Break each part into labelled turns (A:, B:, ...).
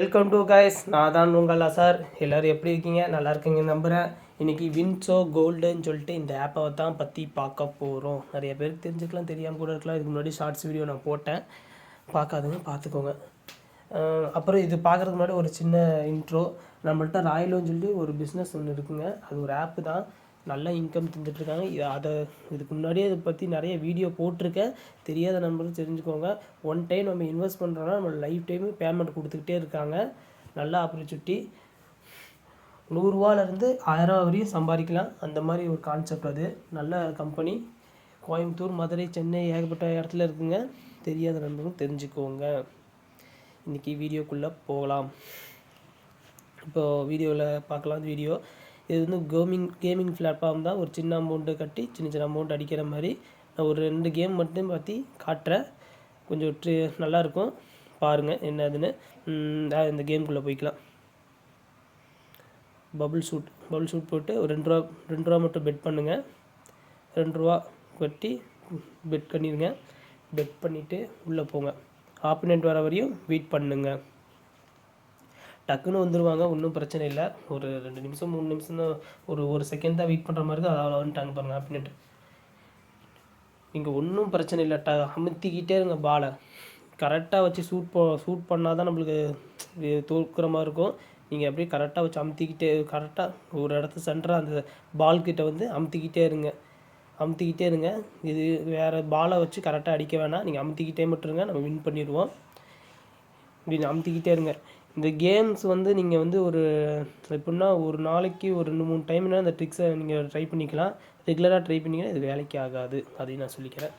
A: Welcome to guys நான் தான் உங்கள் சார் எல்லோரும் எப்படி இருக்கீங்க? நல்லா இருக்கீங்க நம்புகிறேன் இன்றைக்கி வின்சோ கோல்டுன்னு சொல்லிட்டு இந்த ஆப்பை தான் பற்றி பார்க்க போகிறோம் நிறைய பேருக்கு தெரிஞ்சுக்கலாம் தெரியாமல் கூட இருக்கலாம். இதுக்கு முன்னாடி ஷார்ட்ஸ் வீடியோ நான் போட்டேன். பார்க்காதுங்க பார்த்துக்கோங்க. அப்புறம் இது பார்க்குறதுக்கு முன்னாடி ஒரு சின்ன இன்ட்ரோ நம்மள்ட்ட ராயலோன்னு சொல்லி ஒரு பிஸ்னஸ் ஒன்று இருக்குங்க. அது ஒரு ஆப்பு தான். நல்ல இன்கம் தந்துட்டுருக்காங்க. இது அதை இதுக்கு முன்னாடியே இதை பற்றி நிறைய வீடியோ போட்டிருக்கேன். தெரியாத நம்பரும் தெரிஞ்சுக்கோங்க. ஒன் டைம் நம்ம இன்வெஸ்ட் பண்ணுறோன்னா நம்ம லைஃப் டைமு பேமெண்ட் கொடுத்துக்கிட்டே இருக்காங்க. நல்ல ஆப்பர்ச்சுனிட்டி நூறுரூவாலேருந்து ஆயிரம் வரையும் சம்பாதிக்கலாம். அந்த மாதிரி ஒரு கான்செப்ட் அது. நல்ல கம்பெனி கோயம்புத்தூர் மதுரை சென்னை ஏகப்பட்ட இடத்துல இருக்குங்க. தெரியாத நண்பரும் தெரிஞ்சுக்கோங்க. இன்றைக்கி வீடியோக்குள்ளே போகலாம். இப்போது வீடியோவில் பார்க்கலாம். வீடியோ இது வந்து கேமிங் கேமிங் பிளாட்ஃபார்ம் தான். ஒரு சின்ன அமௌண்ட்டு கட்டி சின்ன சின்ன அமௌண்ட் அடிக்கிற மாதிரி நான் ஒரு ரெண்டு கேம் மட்டும் பற்றி காட்டுறேன். கொஞ்சம் ட்ரி நல்லாயிருக்கும். பாருங்கள் என்னதுன்னு. ம், இந்த கேமுக்குள்ளே போய்க்கலாம். பபுள் ஷூட் பபுள் ஷூட் போட்டு ஒரு ரெண்டு ரூபா ரெண்டு ரூபா மட்டும் பெட் பண்ணுங்கள் ரெண்டு ரூபா கட்டி பெட் பண்ணிடுங்க. பெட் பண்ணிவிட்டு உள்ளே போங்க. ஆப்பனண்ட் வர வரையும் வெயிட் பண்ணுங்கள் டக்குன்னு வந்துடுவாங்க ஒன்றும் பிரச்சனை இல்லை. ஒரு ரெண்டு நிமிஷம் மூணு நிமிஷம் தான் ஒரு ஒரு செகண்ட் தான் வெயிட் பண்ணுற மாதிரி தான் அதாவது வந்துட்டாங்க பாருங்க அப்படின்ட்டு நீங்கள் ஒன்றும் பிரச்சனை இல்லை ட அமுத்திக்கிட்டே இருங்க பாலை. கரெக்டாக வச்சு சூட் போ சூட் பண்ணால் தான் நம்மளுக்கு தோற்கிற மாதிரி இருக்கும். நீங்கள் அப்படியே கரெக்டாக வச்சு அமுத்திக்கிட்டே கரெக்டாக ஒரு இடத்து சென்டராக அந்த பால் கிட்ட வந்து அமுத்திக்கிட்டே இருங்க. அமுத்திக்கிட்டே இருங்க. இது வேறு பாலை வச்சு கரெக்டாக அடிக்க வேணாம். நீங்கள் அமுத்திக்கிட்டே மட்டும் இருங்க நம்ம வின் பண்ணிடுவோம். இப்படி அமுத்திக்கிட்டே இருங்க. இந்த கேம்ஸ் வந்து நீங்கள் வந்து ஒரு எப்படின்னா ஒரு நாளைக்கு ஒரு ரெண்டு மூணு டைம்னா இந்த ட்ரிக்ஸை நீங்கள் ட்ரை பண்ணிக்கலாம். ரெகுலராக ட்ரை பண்ணிங்கன்னா இது வேலைக்கு ஆகாது அதையும் நான் சொல்லிக்கிறேன்.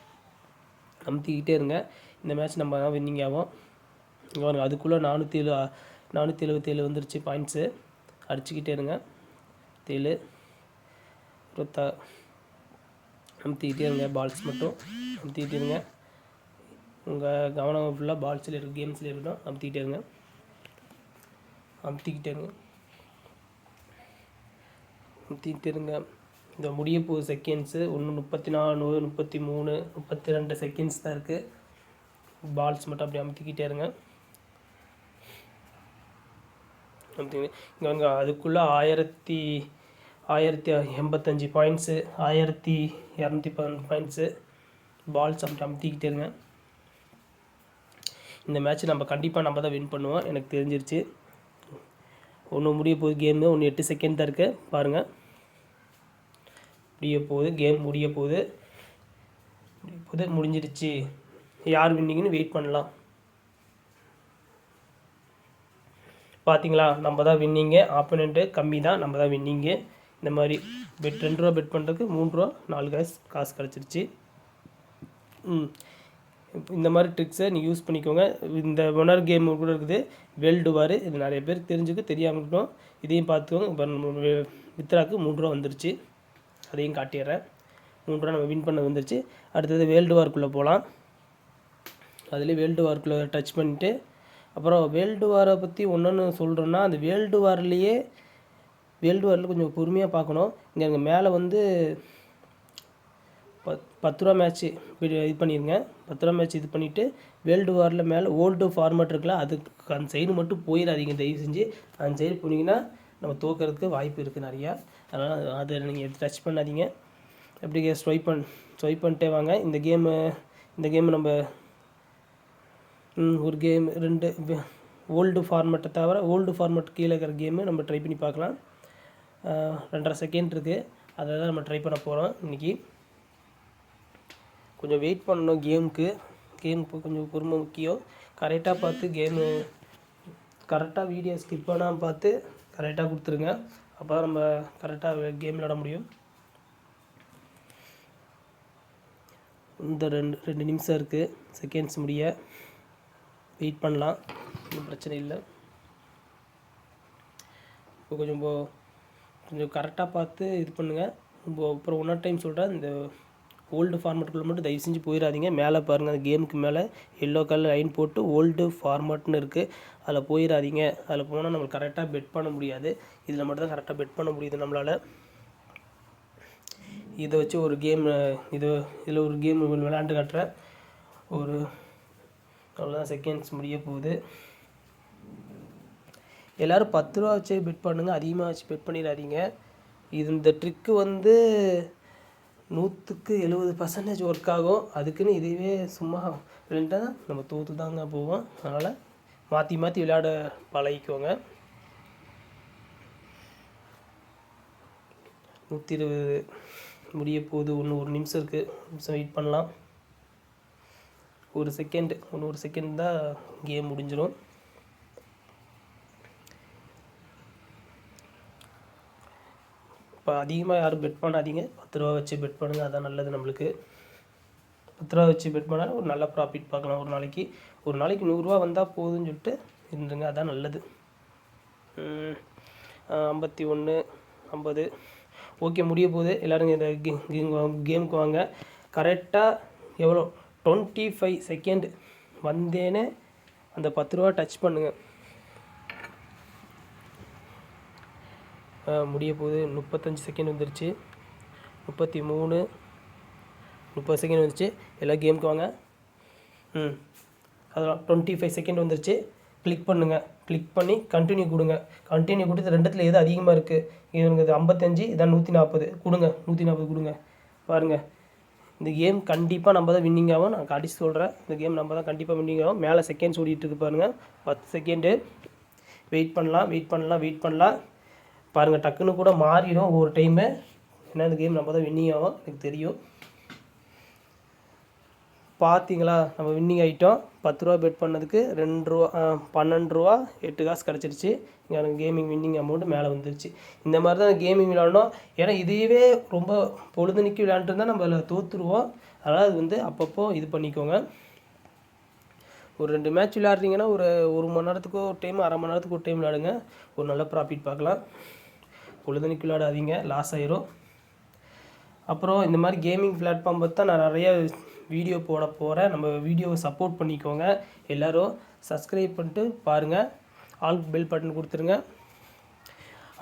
A: அமுத்திக்கிட்டே இருங்க. இந்த மேட்ச் நம்ம தான் வின்னிங் ஆகும் இங்கே பாருங்க அதுக்குள்ளே நானூற்றி எழு நானூற்றி எழுபத்தேழு வந்துருச்சு பாயிண்ட்ஸு அடிச்சுக்கிட்டே இருங்க. தேழு இருபத்தா அமுத்திக்கிட்டே இருங்க. பால்ஸ் மட்டும் அமுத்திக்கிட்டே இருங்க. உங்கள் கவனம் ஃபுல்லாக பால்ஸில் இருக்கு கேம்ஸில் இருக்கட்டும் அமுத்திக்கிட்டே இருங்க. அமுத்திக்கிட்டே இருங்க இருங்க இந்த முடிய போகுது செகண்ட்ஸு ஒன்று முப்பத்தி நாலு முப்பத்தி மூணு முப்பத்தி ரெண்டு செகண்ட்ஸ் தான் இருக்குது பால்ஸ் மட்டும் அப்படி அமுத்திக்கிட்டே இருங்க. அமுத்திங்க இங்கே வந்து அதுக்குள்ளே ஆயிரத்தி ஆயிரத்தி எண்பத்தஞ்சு பாயிண்ட்ஸு ஆயிரத்தி இரநூத்தி பதினொன்று பாயிண்ட்ஸு பால்ஸ் அப்படி அமுத்திக்கிட்டே இருங்க. இந்த மேட்ச் நம்ம கண்டிப்பாக நம்ம தான் வின் பண்ணுவோம். எனக்கு தெரிஞ்சிருச்சு. ஒன்று முடிய போகுது கேமு ஒன்று எட்டு செகண்ட் தான் இருக்குது பாருங்கள் முடிய போகுது கேம் முடிய போகுது. முடிய போகுது முடிஞ்சிருச்சு. யார் வின்னிங்கன்னு வெயிட் பண்ணலாம். பார்த்தீங்களா நம்ம தான் வின்னிங்கு ஆப்போனண்ட்டு கம்மி தான் நம்ம தான் வின்னிங்கு இந்த மாதிரி பெட் ரெண்டு ரூபா பெட் பண்ணுறதுக்கு மூணு ரூபா நாலு காசு காசு கிடச்சிருச்சு. ம். இந்த மாதிரி ட்ரிக்ஸை நீங்கள் யூஸ் பண்ணிக்கோங்க. இந்த ஒனர் கேம் கூட இருக்குது. வெல்டுவார். இது நிறைய பேருக்கு தெரிஞ்சுக்க தெரியாமல் இருக்கட்டும் இதையும் பார்த்துக்கோங்க. இப்போ நம்ம வித்ராக்கு மூன்று ரூபா வந்துருச்சு. அதையும் காட்டிடுறேன். மூணு ரூபா நம்ம வின் பண்ண வந்துருச்சு. அடுத்தது வேர்ல்டு வார்க்குள்ளே போகலாம் அதுலேயே வேர்ல்டு வார்க்குள்ளே டச் பண்ணிட்டு அப்புறம் வேர்ல்டு வாரை பற்றி ஒன்று சொல்கிறோன்னா அந்த வேர்ல்டு வார்லேயே வேல்டு வாரில் கொஞ்சம் பொறுமையாக பார்க்கணும். இங்கே மேலே வந்து பத்து ரூபா மேட்ச்சு இது பண்ணிடுங்க பத்து ரூபா மேட்ச் இது பண்ணிவிட்டு வேர்ல்டு வாரில் மேலே ஓல்டு ஃபார்மேட் இருக்குல்ல அதுக்கு அந்த சைடு மட்டும் போயிடாதீங்க. தயவு செஞ்சு அந்த சைடு போனீங்கன்னா நம்ம தோக்கிறதுக்கு வாய்ப்பு இருக்குது நிறையா. அதனால் அதை நீங்கள் டச் பண்ணாதீங்க. எப்படி ஸ்வைப் பண் ஸ்வைப் பண்ணிட்டே வாங்க. இந்த கேமு இந்த கேம் நம்ம ஒரு கேம் ரெண்டு ஓல்டு ஃபார்மேட்டை தவிர ஓல்டு ஃபார்மேட் கீழே இருக்கிற கேமு நம்ம ட்ரை பண்ணி பார்க்கலாம். ரெண்டரை செகண்ட் இருக்குது அதை தான் நம்ம ட்ரை பண்ண போகிறோம் இன்றைக்கி கொஞ்சம் வெயிட் பண்ணணும் கேமுக்கு கேமுக்கு கொஞ்சம் பொறுமை முக்கியம். கரெக்டாக பார்த்து கேமு கரெக்டாக வீடியோ ஸ்கிப் பண்ணாமல் பார்த்து கரெக்டாக கொடுத்துருங்க. அப்போ தான் நம்ம கரெக்டாக கேம் விளாட முடியும். இந்த ரெண்டு ரெண்டு நிமிஷம் இருக்குது செகண்ட்ஸ் முடிய. வெயிட் பண்ணலாம். ஒன்றும் பிரச்சனை இல்லை. இப்போ கொஞ்சம் கொஞ்சம் கரெக்டாக பார்த்து இது பண்ணுங்கள் இப்போ அப்புறம் இன்னொரு டைம் சொல்கிறேன் இந்த ஓல்டு ஃபார்மேட்டுக்குள்ளே மட்டும் தயவு செஞ்சு போயிடாதீங்க மேலே பாருங்கள் அந்த கேமுக்கு மேலே எல்லோ கலர் லைன் போட்டு ஓல்டு ஃபார்மேட்னு இருக்குது அதில் போயிடாதீங்க அதில் போனால் நம்மளுக்கு கரெக்டாக பெட் பண்ண முடியாது. இதில் மட்டும் தான் கரெக்டாக பெட் பண்ண முடியுது நம்மளால். இதை வச்சு ஒரு கேம் இது இதில் ஒரு கேம் விளையாண்டு காட்டுறேன் ஒரு அவ்வளோதான் செகண்ட்ஸ் முடிய போகுது. எல்லோரும் பத்து ரூபா வச்சு பெட் பண்ணுங்கள் அதிகமாக வச்சு பெட் பண்ணிடாதீங்க. இது இந்த ட்ரிக்கு வந்து நூற்றுக்கு எழுபது பர்சன்டேஜ் ஒர்க் ஆகும். அதுக்குன்னு இதுவே சும்மா விளையாண்டால் நம்ம தோற்று தாங்க போவோம். அதனால் மாற்றி மாற்றி விளையாட பழகிக்கோங்க. நூற்றி இருபது முடிய போகுது. ஒன்று ஒரு நிமிஷம் இருக்குது நிமிஷம் வெயிட் பண்ணலாம். ஒரு செகண்ட் ஒன்று ஒரு செகண்ட் தான் கேம் முடிஞ்சிடும் இப்போ அதிகமாக யாரும் பெட் பண்ணாதீங்க. பத்து ரூபா வச்சு பெட் பண்ணுங்கள் அதான் நல்லது நம்மளுக்கு. பத்து ரூபா வச்சு பெட் பண்ணால் ஒரு நல்ல ப்ராஃபிட் பார்க்கலாம் ஒரு நாளைக்கு. ஒரு நாளைக்கு நூறுரூவா வந்தால் போதும்னு சொல்லிட்டு இருந்துங்க அதான் நல்லது. ஐம்பத்தி ஒன்று ஐம்பது. ஓகே முடிய போகுது. எல்லோரும் இந்த கேமுக்கு வாங்க. கரெக்டாக எவ்வளோ? டுவெண்ட்டி ஃபைவ் செகண்ட் வந்தேன்னு அந்த பத்து ரூபா டச் பண்ணுங்கள் முடிய போகுது. முப்பத்தஞ்சு செகண்ட் வந்துருச்சு. முப்பத்தி மூணு முப்பது செகண்ட் வந்துச்சு எல்லா கேமுக்கு வாங்க. ம். அதெல்லாம் டுவெண்ட்டி ஃபைவ் செகண்ட் வந்துருச்சு. கிளிக் பண்ணுங்கள் கிளிக் பண்ணி கண்டினியூ கொடுங்க. கண்டினியூ கொடுத்து ரெண்டுத்தில் எது அதிகமாக இருக்குது இவனுக்கு இது ஐம்பத்தஞ்சு இதான் நூற்றி நாற்பது கொடுங்க. நூற்றி நாற்பது கொடுங்க. பாருங்கள் இந்த கேம் கண்டிப்பாக நம்ம தான் வின்னிங் ஆகும். நான் கடிச்சு சொல்கிறேன் இந்த கேம் நம்ம தான் கண்டிப்பாக வின்னிங் ஆகும். மேலே செகண்ட்ஸ் ஓடிட்டு இருக்கு பாருங்கள் பத்து செகண்டு வெயிட் பண்ணலாம் வெயிட் பண்ணலாம் வெயிட் பண்ணலாம். பாருங்கள் டக்குன்னு கூட மாறிடும் ஒவ்வொரு டைமு ஏன்னா இந்த கேம் நம்ம தான் வின்னிங் ஆகும் எனக்கு தெரியும். பார்த்தீங்களா நம்ம வின்னிங் ஆகிட்டோம் பத்து ரூபா பெட் பண்ணதுக்கு ரெண்டு ரூபா பன்னெண்டு ரூபா எட்டு காசு கிடச்சிருச்சு. இங்கே எனக்கு கேமிங் வின்னிங் அமௌண்ட்டு மேலே வந்துருச்சு. இந்த மாதிரி தான் கேமிங் விளாடணும் ஏன்னா இதையவே ரொம்ப பொழுதுனிக்கு விளையாண்டுருந்தா நம்ம அதில் தோற்றுருவோம் அதனால் அது வந்து அப்பப்போ இது பண்ணிக்கோங்க. ஒரு ரெண்டு மேட்ச் விளையாடுறீங்கன்னா ஒரு ஒரு மணி நேரத்துக்கு ஒரு டைம் அரை மணி நேரத்துக்கு ஒரு டைம் விளையாடுங்க. ஒரு நல்ல ப்ராஃபிட் பார்க்கலாம். பொழுதுனிக்கு விளையாடாதீங்க லாஸ் ஆயிரும். அப்புறம் இந்த மாதிரி கேமிங் பிளாட்ஃபார்ம் பற்றி நான் நிறைய வீடியோ போட போகிறேன் நம்ம வீடியோவை சப்போர்ட் பண்ணிக்கோங்க. எல்லோரும் சப்ஸ்கிரைப் பண்ணிட்டு பாருங்கள் ஆல் பெல் பட்டன் கொடுத்துருங்க.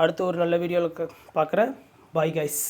A: அடுத்து ஒரு நல்ல வீடியோவில் பார்க்குறேன். Bye guys